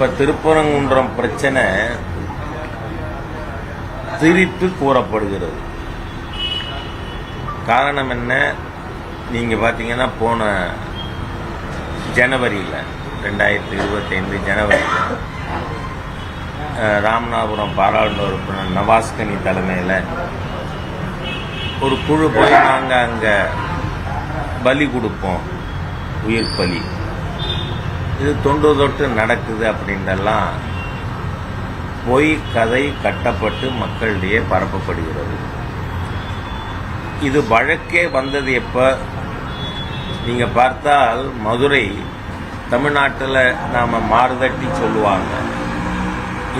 இப்போ திருப்பரங்குன்றம் பிரச்சனை திரித்து கூறப்படுகிறது. காரணம் என்ன? நீங்கள் பார்த்தீங்கன்னா போன ஜனவரியில் ரெண்டாயிரத்தி இருபத்தைந்து ஜனவரியில் ராமநாதபுரம் பாராளுமன்ற உறுப்பினர் நவாஸ்கனி தலைமையில் ஒரு குழு போய் நாங்கள் அங்கே பலி கொடுப்போம் உயிர் பலி. இது தொன்று தொட்டு நடக்குது அப்படின்றெல்லாம் பொய் கதை கட்டப்பட்டு மக்களிடையே பரப்பப்படுகிறது. இது வழக்கே வந்தது எப்போ? நீங்கள் பார்த்தால் மதுரை தமிழ்நாட்டில் நாம் மாறுதட்டி சொல்லுவாங்க.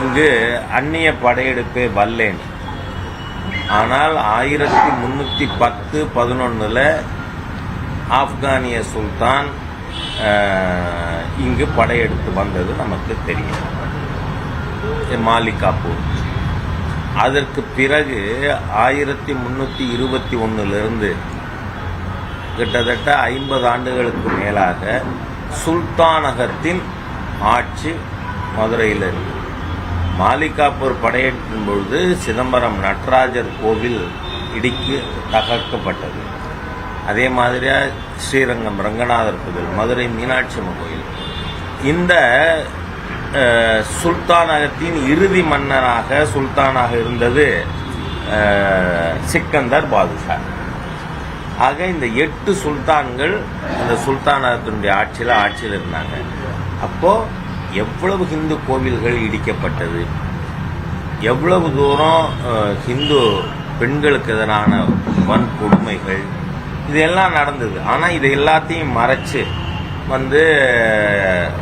இங்கு அந்நிய படையெடுப்பே வல்லேன். ஆனால் ஆயிரத்தி முந்நூற்றி பத்து பதினொன்றில் ஆப்கானிய சுல்தான் இங்கு படையெடுத்து வந்தது நமக்கு தெரியும். மாலிகாப்பூர் அதற்கு பிறகு ஆயிரத்தி முந்நூற்றி இருபத்தி ஒன்றுலேருந்து கிட்டத்தட்ட ஐம்பது ஆண்டுகளுக்கு மேலாக சுல்தானகத்தின் ஆட்சி மதுரையில் இருக்கு மாலிகாப்பூர் படையெடுக்கும் பொழுது சிதம்பரம் நடராஜர் கோவில் இடிக்கு தகர்க்கப்பட்டது. அதே மாதிரியாக ஸ்ரீரங்கம் ரங்கநாதர் கோவில் மதுரை மீனாட்சி அம்மன் கோயில் இந்த சுல்தானகத்தின் இறுதி மன்னராக சுல்தானாக இருந்தது சிக்கந்தர் பாதுஷா. ஆக இந்த எட்டு சுல்தான்கள் இந்த சுல்தானகத்தினுடைய ஆட்சியில் ஆட்சியில் இருந்தாங்க. அப்போது எவ்வளவு ஹிந்து கோவில்கள் இடிக்கப்பட்டது? எவ்வளவு தூரம் ஹிந்து பெண்களுக்கு எதிரான வன்கொடுமைகள்? இதெல்லாம் நடந்தது. ஆனால் இது எல்லாத்தையும் மறைச்சு வந்து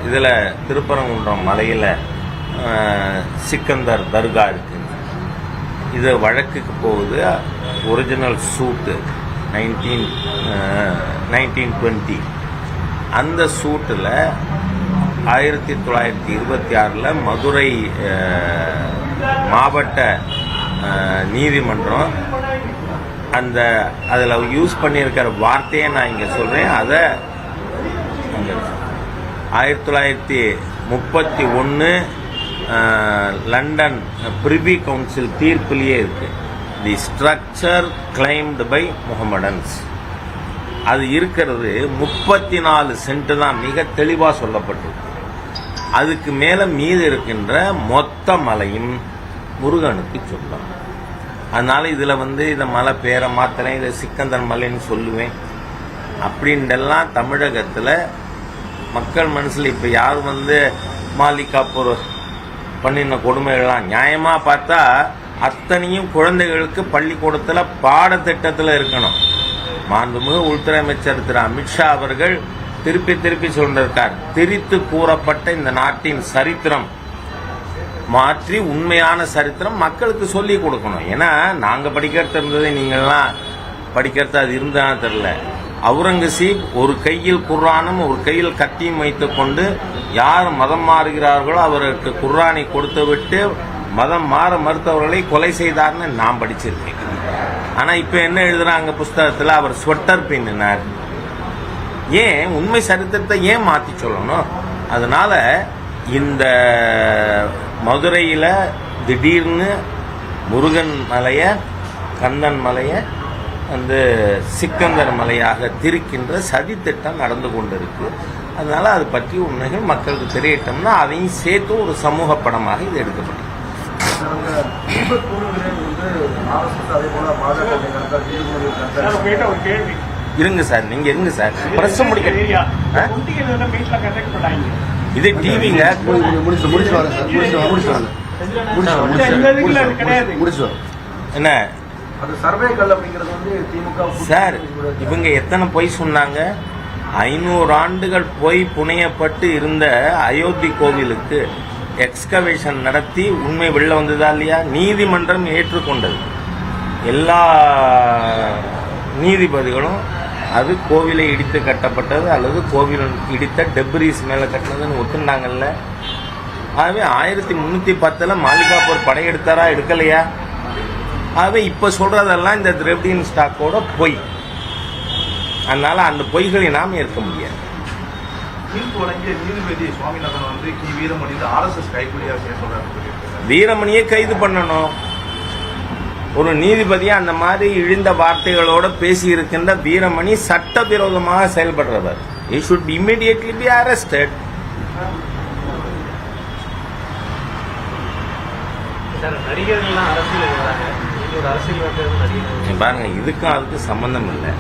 இதில் திருப்பரங்குன்றம் மலையில் சிக்கந்தர் தர்கா இருக்கு. இது வழக்குக்கு போகுது. Original suit nineteen nineteen twenty அந்த சூட்டில் ஆயிரத்தி தொள்ளாயிரத்தி இருபத்தி ஆறில் மதுரை மாவட்ட நீதிமன்றம் அந்த அதில் யூஸ் பண்ணியிருக்கிற வார்த்தையை நான் இங்கே சொல்கிறேன் அதை ஆயிரத்தி தொள்ளாயிரத்தி முப்பத்தி ஒன்று லண்டன் பிரிவி கவுன்சில் தீர்ப்பிலேயே இருக்கு. The structure claimed by Mohammedans அது இருக்கிறது முப்பத்தி நாலு சென்ட் தான் மிக தெளிவாக சொல்லப்பட்டிருக்கு. அதுக்கு மேலே மீது இருக்கின்ற மொத்த மலையும் முருகனுக்கு சொந்தம். அதனால் இதில் வந்து இதை மலை பேரை மாத்திரேன் இதை சிக்கந்தர் மலைன்னு சொல்லுவேன். அப்படின்ட்டெல்லாம் தமிழகத்தில் மக்கள் மனசில் இப்போ யார் வந்து மாலிகாப்பூர் பண்ணின கொடுமைகள்லாம் நியாயமாக பார்த்தா அத்தனையும் குழந்தைகளுக்கு பள்ளிக்கூடத்தில் பாடத்திட்டத்தில் இருக்கணும். மாண்புமிகு உள்துறை அமைச்சர் திரு அமித்ஷா அவர்கள் திருப்பி திருப்பி சொல்லிருக்கார். திரித்து கூறப்பட்ட இந்த நாட்டின் சரித்திரம் மாற்றி உண்மையான சரித்திரம் மக்களுக்கு சொல்லி கொடுக்கணும். ஏன்னா நாங்கள் படிக்கிறது இருந்தது நீங்கள்லாம் படிக்கிறது அது இருந்தா தெரில அவுரங்கசீப் ஒரு கையில் குர்ரானும் ஒரு கையில் கத்தியும் வைத்துக்கொண்டு யார் மதம் மாறுகிறார்களோ அவருக்கு குர்ரானை கொடுத்து விட்டு மதம் மாற மறுத்தவர்களை கொலை செய்தார்னு நான் படிச்சிருக்கேன். ஆனால் இப்போ என்ன எழுதுறாங்க புஸ்தகத்தில்? அவர் ஸ்வெட்டர் பின்னினார். ஏன்? உண்மை சரித்திரத்தை ஏன் மாற்றி சொல்லணும்? அதனால இந்த மதுரையில் திடீர்னு முருகன் மலையை கந்தன் மலையை வந்து சிக்கந்தர் மலையாக திரிக்கின்ற சதித்திட்டம் நடந்து கொண்டிருக்கு. அதனால அது பற்றி உண்மைகள் மக்களுக்கு தெரியட்டோம்னா அதையும் சேர்த்து ஒரு சமூக படமாக இது எடுக்கப்படும் இருங்க சார் நீங்க இருங்க சார். பிரஸ் முடிக்க ஏரியா இது டிவிங்க. முடிச்சு முடிச்சு வாங்க சார் முடிச்சு வாங்க முடிச்சு வாங்க என்ன? சார் இவங்க எத்தனை பொய் சொன்னாங்க? ஐநூறு ஆண்டுகள் பொய் புனையப்பட்டு இருந்த அயோத்தி கோவிலுக்கு எக்ஸ்கவேஷன் நடத்தி உண்மை வெளில வந்ததா இல்லையா? நீதிமன்றம் ஏற்றுக்கொண்டது. எல்லா நீதிபதிகளும் அது கோவிலை இடித்து கட்டப்பட்டது அல்லது கோவில் இடித்த டெப்ரிஸ் மேலே கட்டினதுன்னு ஒத்துண்டாங்கல்ல ஆகவே ஆயிரத்தி முந்நூற்றி பத்தில் மாளிகாப்பூர் படையெடுத்தாரா? எடுக்கலையா? ஆகவே இப்போ சொல்றதெல்லாம் இந்த திரவிடியன் ஸ்டாக்கோட பொய். அதனால அந்த பொய்களை நாம் ஏற்க முடியாது. தீர்ப்பு வழங்கிய நீதிபதி சுவாமிநாதன் வந்து கி. வீரமணி ஆர்எஸ்எஸ் சொல்லியிருக்காரு. வீரமணியை கைது பண்ணணும். ஒரு நீதிபதியா அந்த மாதிரி இழிந்த வார்த்தைகளோட பேசி இருக்கின்ற வீரமணி சட்டவிரோதமாக செயல்படுறவர். இது ஒரு அரசியல்வாதிகள் நடிகர்கள் இங்க பாருங்க இதுக்கும் அதுக்கு சம்பந்தம் இல்லை.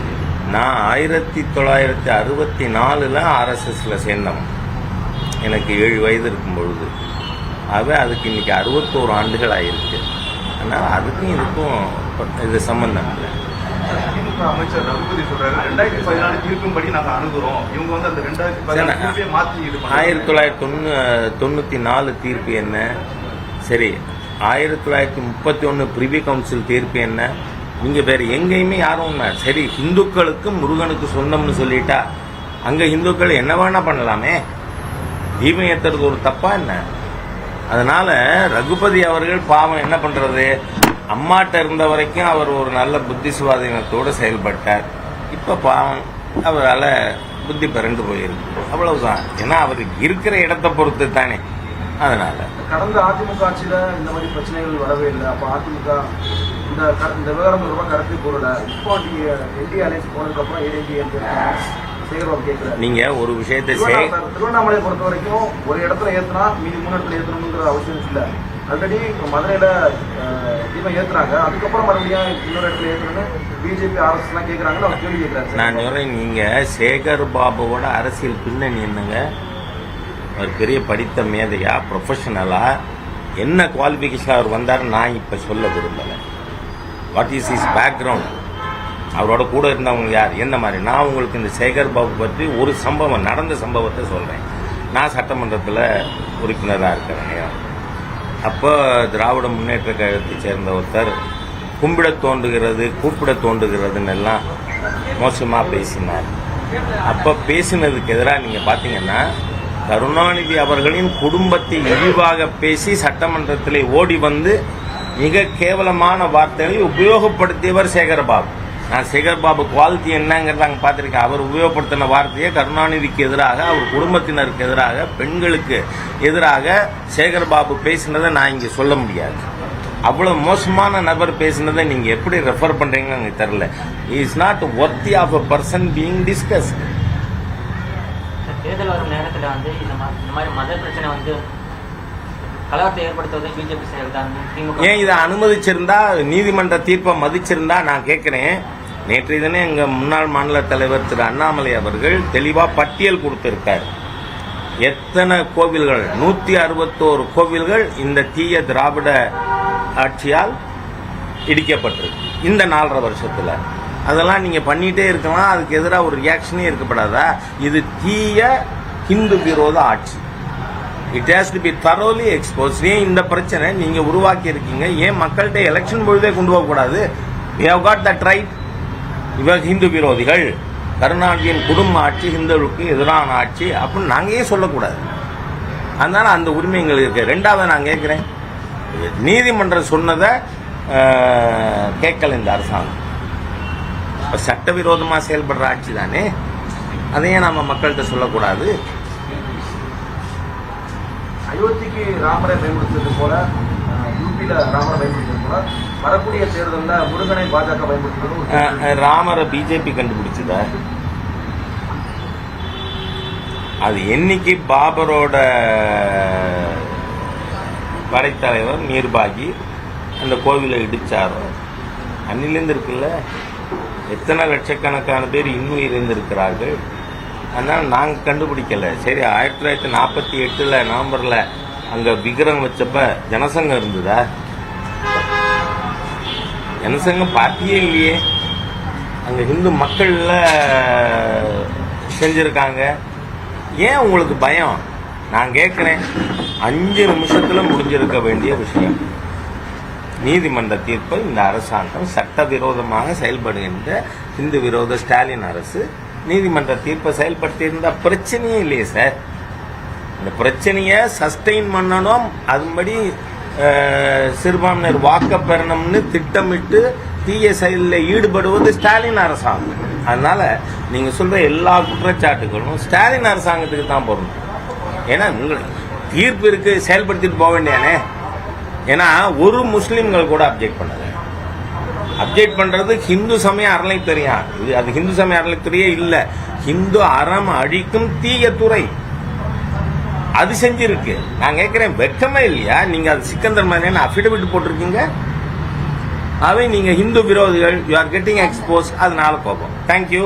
நான் ஆயிரத்தி தொள்ளாயிரத்தி அறுபத்தி நாலுல ஆர்எஸ்எஸ்ல சேர்ந்தவன். எனக்கு ஏழு வயது இருக்கும் பொழுது ஆகவே அதுக்கு இன்னைக்கு அறுபத்தோரு ஆண்டுகள் ஆயிருக்கு. அதனால் அதுக்கும் இதுக்கும் இது சம்பந்தம் இல்லை. அமைச்சர் ரகுபதி சொல்றாரு ரெண்டாயிரத்தி பதினாலு தீர்ப்பின்படி நாங்க அணுகுறோம். இவங்க வந்து அந்த ரெண்டாயிரத்தி பதினாலு மாத்தி. ஆயிரத்தி தொள்ளாயிரத்தி தொண்ணூ தொண்ணூற்றி நாலு தீர்ப்பு என்ன? சரி ஆயிரத்தி தொள்ளாயிரத்தி முப்பத்தி ஒன்று பிரிவி கவுன்சில் தீர்ப்பு என்ன? நீங்க வேற எங்கேயுமே யாரும். சரி இந்துக்களுக்கு முருகனுக்கு சொந்தம்னு சொல்லிட்டா அங்க இந்துக்கள் என்ன வேணா பண்ணலாமே? தீபம் ஏத்துறது ஒரு தப்பா என்ன? அதனால ரகுபதி அவர்கள் பாவம் என்ன பண்றது? அம்மாட்ட இருந்த வரைக்கும் அவர் ஒரு நல்ல புத்தி சுவாதீனத்தோடு செயல்பட்டார். இப்ப பாவம் அவரால் புத்தி பிறண்டு போயிருக்கு. அவ்வளவுதான். ஏன்னா அவருக்கு இருக்கிற இடத்தை பொறுத்து தானே அதனால. கடந்த அதிமுக ஆட்சியில இந்த மாதிரி பிரச்சனைகள் வரவே இல்லை. அப்ப அதிமுக இந்த இந்த விவகாரம் ரொம்ப கருத்து கூறல. இப்போ நீங்க என்டி அலைன்ஸ் போனதுக்கு அப்புறம் ஏடிஎம்கே சேகர்பாபு கேட்கிறாரு நீங்க ஒரு விஷயத்தை சே திருவண்ணா- திருவண்ணாமலையை பொறுத்த வரைக்கும் ஒரு இடத்துல ஏத்துனா மீதி மூணு இடத்துல ஏத்தணுங்கிற அவசியம் இல்லை. ஆல்ரெடி மதுரையில தீபம் ஏத்துறாங்க. அதுக்கப்புறம் மறுபடியும் இன்னொரு இடத்துல ஏத்தணும்னு பிஜேபி எல்லாம் கேட்கறாங்கன்னு அவர் கேள்வி கேட்கிறாரு நான் சொல்றேன் நீங்க சேகர் பாபுவோட அரசியல் பின்னணி என்னங்க? அவர் பெரிய படித்த மேதையா ப்ரொஃபஷனலா என்ன குவாலிஃபிகேஷன் அவர் வந்தார் நான் இப்ப சொல்ல விரும்பல. வாட் இஸ் இஸ் பேக்ரவுண்ட் அவரோட கூட இருந்தவங்க யார்? என்ன மாதிரி? நான் உங்களுக்கு இந்த சேகர் பாபு பற்றி ஒரு சம்பவம் நடந்த சம்பவத்தை சொல்கிறேன் நான் சட்டமன்றத்தில் உறுப்பினராக இருக்கிறேன் அப்போ திராவிட முன்னேற்ற கழகத்தை சேர்ந்த ஒருத்தர் கும்பிட தோன்றுகிறது கூப்பிட தோன்றுகிறதுன்னு எல்லாம் மோசமாக பேசினார். அப்போ பேசினதுக்கு எதிராக நீங்கள் பார்த்தீங்கன்னா கருணாநிதி அவர்களின் குடும்பத்தை இழிவாக பேசி சட்டமன்றத்திலே ஓடி வந்து மிக கேவலமான வார்த்தைகளை உபயோகப்படுத்தியவர் சேகரபாபு நான் சேகர்பாபு குவாலிட்டி என்னங்கிறத அங்கே பார்த்துருக்கேன். அவர் உபயோகப்படுத்தின வார்த்தையை கருணாநிதிக்கு எதிராக அவர் குடும்பத்தினருக்கு எதிராக பெண்களுக்கு எதிராக சேகர்பாபு பேசினதை நான் இங்கே சொல்ல முடியாது. அவ்வளவு மோசமான நபர் பேசினதை நீங்க எப்படி ரெஃபர் பண்றீங்கன்னு எனக்கு தெரியல. Is not worthy of a person being discuss தேர்தல் வரும் நேரத்தில் வந்து இந்த மாதிரி மத பிரச்சனை வந்து ஏன் இதை அனுமதிச்சிருந்தா நீதிமன்ற தீர்ப்பை மதிச்சிருந்தா நான் கேட்கிறேன். நேற்றைய தினம் எங்கள் முன்னாள் மாநில தலைவர் திரு அண்ணாமலை அவர்கள் தெளிவாக பட்டியல் கொடுத்திருக்கார். எத்தனை கோவில்கள்? நூற்றி அறுபத்தோரு கோவில்கள் இந்த தீய திராவிட ஆட்சியால் இடிக்கப்பட்டிருக்கு. இந்த நாலரை வருஷத்தில். அதெல்லாம் நீங்கள் பண்ணிகிட்டே இருக்கலாம். அதுக்கு எதிராக ஒரு ரியாக்ஷனே இருக்கப்படாதா? இது தீய ஹிந்து விரோத ஆட்சி. It has to be thoroughly expose ஏன் இந்த பிரச்சனை நீங்கள் உருவாக்கி இருக்கீங்க ஏன் மக்கள்கிட்ட எலெக்ஷன் பொழுதே கொண்டு போகக்கூடாது? We have got that right இவர் ஹிந்து விரோதிகள். கருணாநிதியின் குடும்ப ஆட்சி ஹிந்துவுக்கு எதிரான ஆட்சி அப்படின்னு நாங்கள் ஏன் சொல்லக்கூடாது. அதனால அந்த உரிமை எங்களுக்கு இருக்குது ரெண்டாவது நான் கேட்குறேன். நீதிமன்றம் சொன்னதை கேட்கல இந்த அரசாங்கம். இப்போ சட்டவிரோதமாக செயல்படுற ஆட்சி தானே? அதையே நம்ம மக்கள்கிட்ட சொல்லக்கூடாது. அயோத்திக்கு ராமரை பயன்படுத்துறது போல யூபியில் ராமரை பயன்படுத்துறது போல வரக்கூடிய தேர்தலில் முருகனை பாஜக பயன்படுத்துறது ராமரை பிஜேபி கண்டுபிடிச்சதா? அது என்னைக்கு பாபரோட படைத்தலைவர் நீர்பாகி அந்த கோவிலை இடிச்சாரோ? அன்னிலேருந்து இருக்குல்ல? எத்தனை லட்சக்கணக்கான பேர் இன்னும் இருந்திருக்கிறார்கள்? அதனால் நாங்கள் கண்டுபிடிக்கல. சரி ஆயிரத்தி தொள்ளாயிரத்தி நாற்பத்தி எட்டில் நவம்பரில் அங்கே விக்கிரம் வச்சப்ப ஜனசங்கம் இருந்ததா? ஜனசங்கம் பார்ட்டியே இல்லையே. அங்கே ஹிந்து மக்கள்ல செஞ்சுருக்காங்க. ஏன் உங்களுக்கு பயம்? நான் கேட்குறேன் அஞ்சு நிமிஷத்தில் முடிஞ்சிருக்க வேண்டிய விஷயம். நீதிமன்ற தீர்ப்பை இந்த அரசாங்கம் சட்டவிரோதமாக செயல்படுகின்ற இந்து விரோத ஸ்டாலின் அரசு நீதிமன்ற தீர்ப்பை செயல்படுத்தியிருந்தா பிரச்சனையே இல்லையே சார். இந்த பிரச்சனையை சஸ்டெயின் பண்ணணும். அதுபடி சிறுபான்மையினர் வாக்க பெறணும்னு திட்டமிட்டு தீய செயலில் ஈடுபடுவது ஸ்டாலின் அரசாங்கம். அதனால நீங்க சொல்ற எல்லா குற்றச்சாட்டுகளும் ஸ்டாலின் அரசாங்கத்துக்கு தான் பொருந்தும். ஏன்னா தீர்ப்பு இருக்கு செயல்படுத்திட்டு போக வேண்டியானே ஏன்னா ஒரு முஸ்லீம்கள் கூட அப்ஜெக்ட் பண்ணல. அப்ஜெக்ட் பண்றது ஹிந்து சமய அறநிலைத்துறையா இது அது ஹிந்து சமய அறநிலைத்துறையே இல்லை. ஹிந்து அறம் அழிக்கும் தீய துறை. அது செஞ்சிருக்கு. நான் கேட்கிறேன் வெக்கமே இல்லையா? நீங்க அது சிக்கந்தர் மாதிரி அஃபிடவிட் போட்டிருக்கீங்க? அவை நீங்க ஹிந்து விரோதிகள் யூ ஆர் கெட்டிங் எக்ஸ்போஸ் அதனால கோபம். தேங்க்யூ